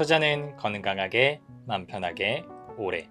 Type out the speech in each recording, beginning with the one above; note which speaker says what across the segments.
Speaker 1: 투자는 건강하게, 맘 편하게, 오래.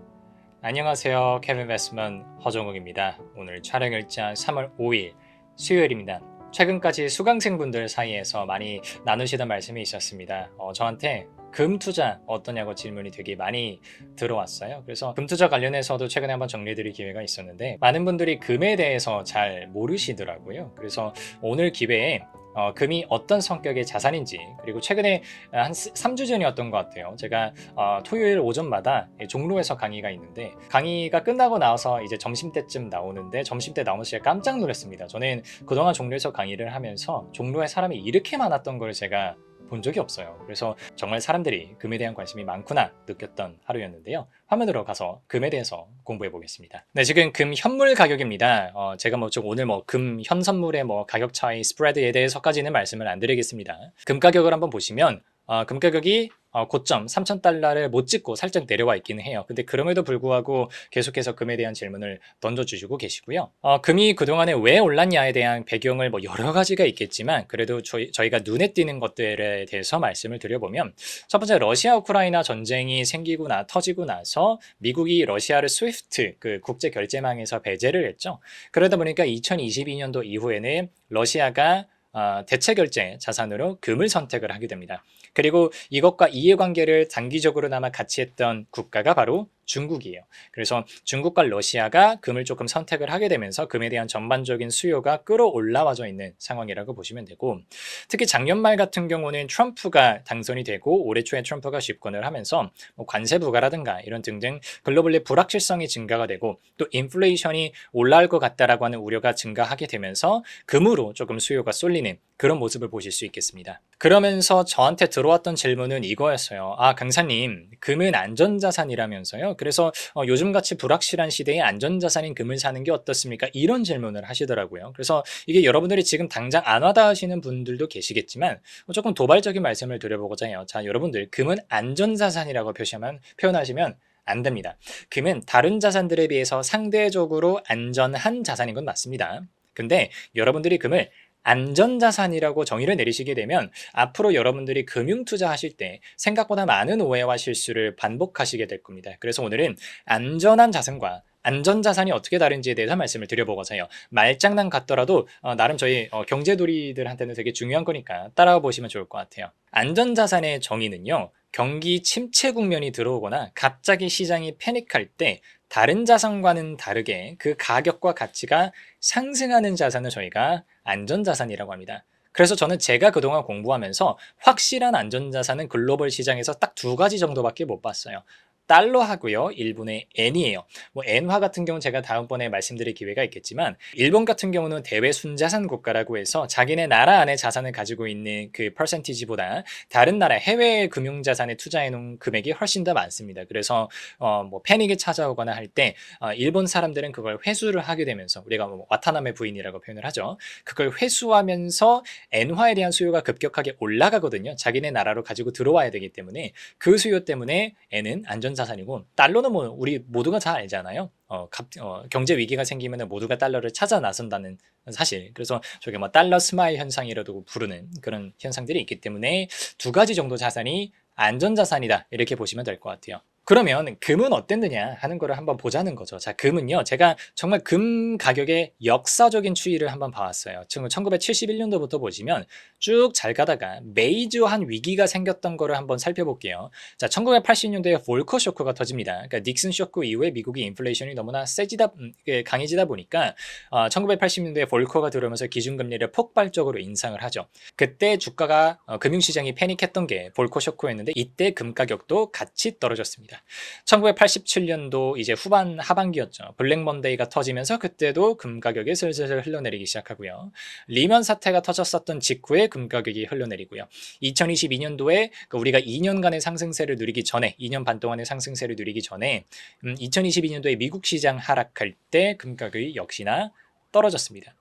Speaker 1: 안녕하세요. 케빈 베스먼 허종욱입니다. 오늘 촬영일자 3월 5일 수요일입니다. 최근까지 수강생분들 사이에서 많이 나누시던 말씀이 있었습니다. 어, 저한테 금 투자 어떠냐고 질문이 되게 많이 들어왔어요. 그래서 금 투자 관련해서도 최근에 한번 정리해드릴 기회가 있었는데 많은 분들이 금에 대해서 잘 모르시더라고요. 그래서 오늘 기회에 어, 금이 어떤 성격의 자산인지 그리고 최근에 한 3주 전이었던 것 같아요. 제가 어, 토요일 오전마다 종로에서 강의가 있는데 강의가 끝나고 나서 이제 점심 때쯤 나오는데 점심 때 나오면서 제가 깜짝 놀랐습니다. 저는 그동안 종로에서 강의를 하면서 종로에 사람이 이렇게 많았던 걸 제가 본 적이 없어요. 그래서 정말 사람들이 금에 대한 관심이 많구나 느꼈던 하루였는데요. 화면으로 가서 금에 대해서 공부해 보겠습니다. 네, 지금 금 현물 가격입니다. 어, 제가 뭐 좀 오늘 뭐 금 현선물의 뭐 가격 차이 스프레드에 대해서까지는 말씀을 안 드리겠습니다. 금 가격을 한번 보시면 어, 금 가격이 어, 고점 3,000달러를 못 찍고 살짝 내려와 있기는 해요. 근데 그럼에도 불구하고 계속해서 금에 대한 질문을 던져주시고 계시고요. 어, 금이 그동안에 왜 올랐냐에 대한 배경을 뭐 여러 가지가 있겠지만 그래도 저희, 저희가 눈에 띄는 것들에 대해서 말씀을 드려보면 첫 번째 러시아 우크라이나 전쟁이 생기고 나 터지고 나서 미국이 러시아를 스위프트 그 국제 결제망에서 배제를 했죠. 그러다 보니까 2022년도 이후에는 러시아가 어, 대체 결제 자산으로 금을 선택을 하게 됩니다. 그리고 이것과 이해관계를 단기적으로나마 같이 했던 국가가 바로 중국이에요. 그래서 중국과 러시아가 금을 조금 선택을 하게 되면서 금에 대한 전반적인 수요가 끌어올라와져 있는 상황이라고 보시면 되고 특히 작년 말 같은 경우는 트럼프가 당선이 되고 올해 초에 트럼프가 집권을 하면서 뭐 관세 부과라든가 이런 등등 글로벌리 불확실성이 증가가 되고 또 인플레이션이 올라올 것 같다라고 하는 우려가 증가하게 되면서 금으로 조금 수요가 쏠리는 그런 모습을 보실 수 있겠습니다. 그러면서 저한테 들어왔던 질문은 이거였어요. 아, 강사님, 금은 안전자산이라면서요? 그래서 어, 요즘같이 불확실한 시대에 안전자산인 금을 사는 게 어떻습니까? 이런 질문을 하시더라고요. 그래서 이게 여러분들이 지금 당장 안 와닿으시는 분들도 계시겠지만 어, 조금 도발적인 말씀을 드려보고자 해요. 자, 여러분들, 금은 안전자산이라고 표시하면, 표현하시면 안 됩니다. 금은 다른 자산들에 비해서 상대적으로 안전한 자산인 건 맞습니다. 근데 여러분들이 금을 안전자산이라고 정의를 내리시게 되면 앞으로 여러분들이 금융 투자하실 때 생각보다 많은 오해와 실수를 반복하시게 될 겁니다. 그래서 오늘은 안전한 자산과 안전자산이 어떻게 다른지에 대해서 말씀을 드려보고자 해요. 말장난 같더라도 어, 나름 저희 어, 경제돌이들한테는 되게 중요한 거니까 따라와 보시면 좋을 것 같아요. 안전자산의 정의는요. 경기 침체 국면이 들어오거나 갑자기 시장이 패닉할 때 다른 자산과는 다르게 그 가격과 가치가 상승하는 자산을 저희가 안전자산이라고 합니다. 그래서 저는 제가 그동안 공부하면서 확실한 안전자산은 글로벌 시장에서 딱 두 가지 정도밖에 못 봤어요. 달러 하고요. 일본의 엔이에요. 뭐 엔화 같은 경우는 제가 다음번에 말씀드릴 기회가 있겠지만 일본 같은 경우는 대외 순자산 국가라고 해서 자기네 나라 안에 자산을 가지고 있는 그 퍼센티지보다 다른 나라 해외 금융 자산에 투자해 놓은 금액이 훨씬 더 많습니다. 그래서 어 뭐 패닉이 찾아오거나 할때 어 일본 사람들은 그걸 회수를 하게 되면서 우리가 뭐 와타나메 부인이라고 표현을 하죠. 그걸 회수하면서 엔화에 대한 수요가 급격하게 올라가거든요. 자기네 나라로 가지고 들어와야 되기 때문에 그 수요 때문에 엔은 안전 자산이고 달러는 뭐 우리 모두가 잘 알잖아요. 어, 갑, 어, 경제 위기가 생기면 모두가 달러를 찾아 나선다는 사실. 그래서 저게 뭐 달러 스마일 현상이라도 부르는 그런 현상들이 있기 때문에 두 가지 정도 자산이 안전 자산이다 이렇게 보시면 될 것 같아요. 그러면 금은 어땠느냐 하는 거를 한번 보자는 거죠. 자, 금은요. 제가 정말 금 가격의 역사적인 추이를 한번 봐왔어요. 지금 1971년도부터 보시면 쭉 잘 가다가 메이저한 위기가 생겼던 거를 한번 살펴볼게요. 자, 1980년도에 볼커 쇼크가 터집니다. 그러니까 닉슨 쇼크 이후에 미국이 인플레이션이 너무나 세지다 음, 강해지다 보니까 어, 1980년도에 볼커가 들어오면서 기준금리를 폭발적으로 인상을 하죠. 그때 주가가 어, 금융시장이 패닉했던 게 볼커 쇼크였는데 이때 금 가격도 같이 떨어졌습니다. 1987년도 이제 후반 하반기였죠. 블랙 먼데이가 터지면서 그때도 금 가격이 슬슬 흘러내리기 시작하고요. 리먼 사태가 터졌었던 직후에 금 가격이 흘러내리고요. 2022년도에 그 우리가 2년간의 상승세를 누리기 전에 2년 반 동안의 상승세를 누리기 전에 음, 2022년도에 미국 시장 하락할 때 금 가격이 역시나 떨어졌습니다.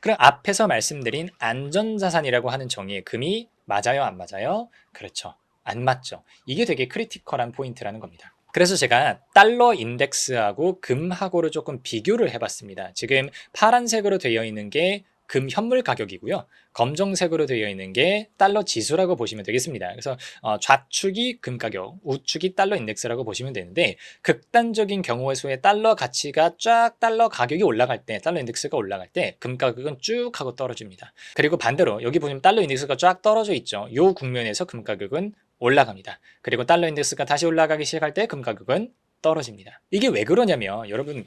Speaker 1: 그럼 앞에서 말씀드린 안전자산이라고 하는 정의의 금이 맞아요, 안 맞아요? 그렇죠. 안 맞죠. 이게 되게 크리티컬한 포인트라는 겁니다. 그래서 제가 달러 인덱스하고 금하고를 조금 비교를 해봤습니다. 지금 파란색으로 되어 있는 게 금 현물 가격이고요. 검정색으로 되어 있는 게 달러 지수라고 보시면 되겠습니다. 그래서 어, 좌측이 금 가격, 우측이 달러 인덱스라고 보시면 되는데 극단적인 경우의 수의 달러 가치가 쫙 달러 가격이 올라갈 때, 달러 인덱스가 올라갈 때 금 가격은 쭉 하고 떨어집니다. 그리고 반대로 여기 보시면 달러 인덱스가 쫙 떨어져 있죠. 요 국면에서 금 가격은 올라갑니다. 그리고 달러 인덱스가 다시 올라가기 시작할 때 금 가격은 떨어집니다. 이게 왜 그러냐면 여러분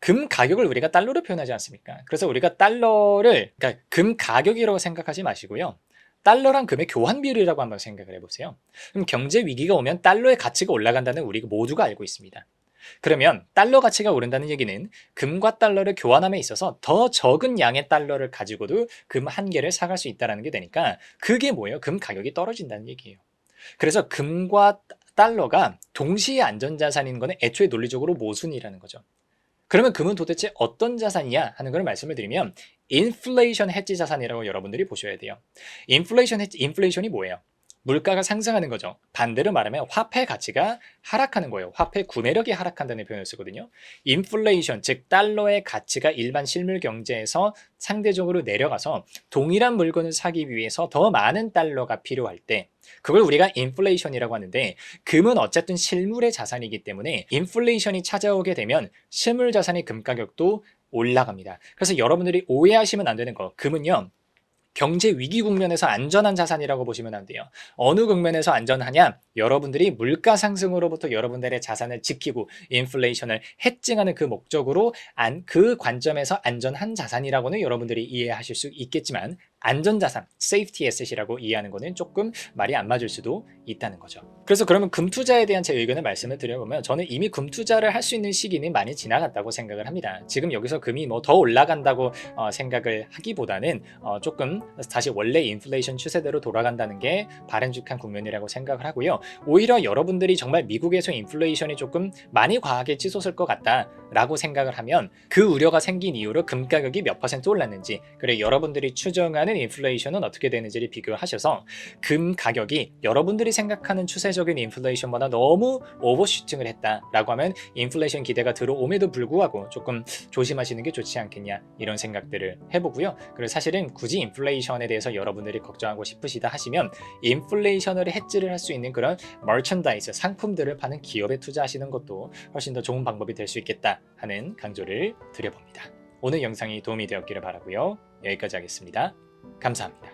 Speaker 1: 금 가격을 우리가 달러로 표현하지 않습니까? 그래서 우리가 달러를 그러니까 금 가격이라고 생각하지 마시고요. 달러랑 금의 교환 비율이라고 한번 생각을 해보세요. 그럼 경제 위기가 오면 달러의 가치가 올라간다는 우리가 모두가 알고 있습니다. 그러면 달러 가치가 오른다는 얘기는 금과 달러를 교환함에 있어서 더 적은 양의 달러를 가지고도 금 한 개를 사갈 수 있다는 게 되니까 그게 뭐예요? 금 가격이 떨어진다는 얘기예요. 그래서 금과 달러가 동시에 안전자산인 거는 애초에 논리적으로 모순이라는 거죠. 그러면 금은 도대체 어떤 자산이냐 하는 걸 말씀을 드리면 인플레이션 해지 자산이라고 여러분들이 보셔야 돼요. 인플레이션 해지, 인플레이션이 뭐예요? 물가가 상승하는 거죠. 반대로 말하면 화폐 가치가 하락하는 거예요. 화폐 구매력이 하락한다는 표현을 쓰거든요. 인플레이션, 즉 달러의 가치가 일반 실물 경제에서 상대적으로 내려가서 동일한 물건을 사기 위해서 더 많은 달러가 필요할 때 그걸 우리가 인플레이션이라고 하는데 금은 어쨌든 실물의 자산이기 때문에 인플레이션이 찾아오게 되면 실물 자산의 금 가격도 올라갑니다. 그래서 여러분들이 오해하시면 안 되는 거 금은요. 경제 위기 국면에서 안전한 자산이라고 보시면 안 돼요. 어느 국면에서 안전하냐? 여러분들이 물가 상승으로부터 여러분들의 자산을 지키고 인플레이션을 해증하는 그 목적으로 안, 그 관점에서 안전한 자산이라고는 여러분들이 이해하실 수 있겠지만 안전자산, safety asset이라고 이해하는 거는 조금 말이 안 맞을 수도 있다는 거죠. 그래서 그러면 금투자에 대한 제 의견을 말씀을 드려보면 저는 이미 금투자를 할 수 있는 시기는 많이 지나갔다고 생각을 합니다. 지금 여기서 금이 뭐 더 올라간다고 어, 생각을 하기보다는 어, 조금 다시 원래 인플레이션 추세대로 돌아간다는 게 바람직한 국면이라고 생각을 하고요. 오히려 여러분들이 정말 미국에서 인플레이션이 조금 많이 과하게 치솟을 것 같다라고 생각을 하면 그 우려가 생긴 이후로 금 가격이 몇 퍼센트 올랐는지 그리고 여러분들이 추정하는 인플레이션은 어떻게 되는지를 비교하셔서 금 가격이 여러분들이 생각하는 추세적인 인플레이션보다 너무 오버슈팅을 했다라고 하면 인플레이션 기대가 들어옴에도 불구하고 조금 조심하시는 게 좋지 않겠냐 이런 생각들을 해보고요. 그리고 사실은 굳이 인플레이션에 대해서 여러분들이 걱정하고 싶으시다 하시면 인플레이션을 해지를 할 수 있는 그런 머천다이즈 상품들을 파는 기업에 투자하시는 것도 훨씬 더 좋은 방법이 될 수 있겠다 하는 강조를 드려봅니다. 오늘 영상이 도움이 되었기를 바라고요. 여기까지 하겠습니다. 감사합니다.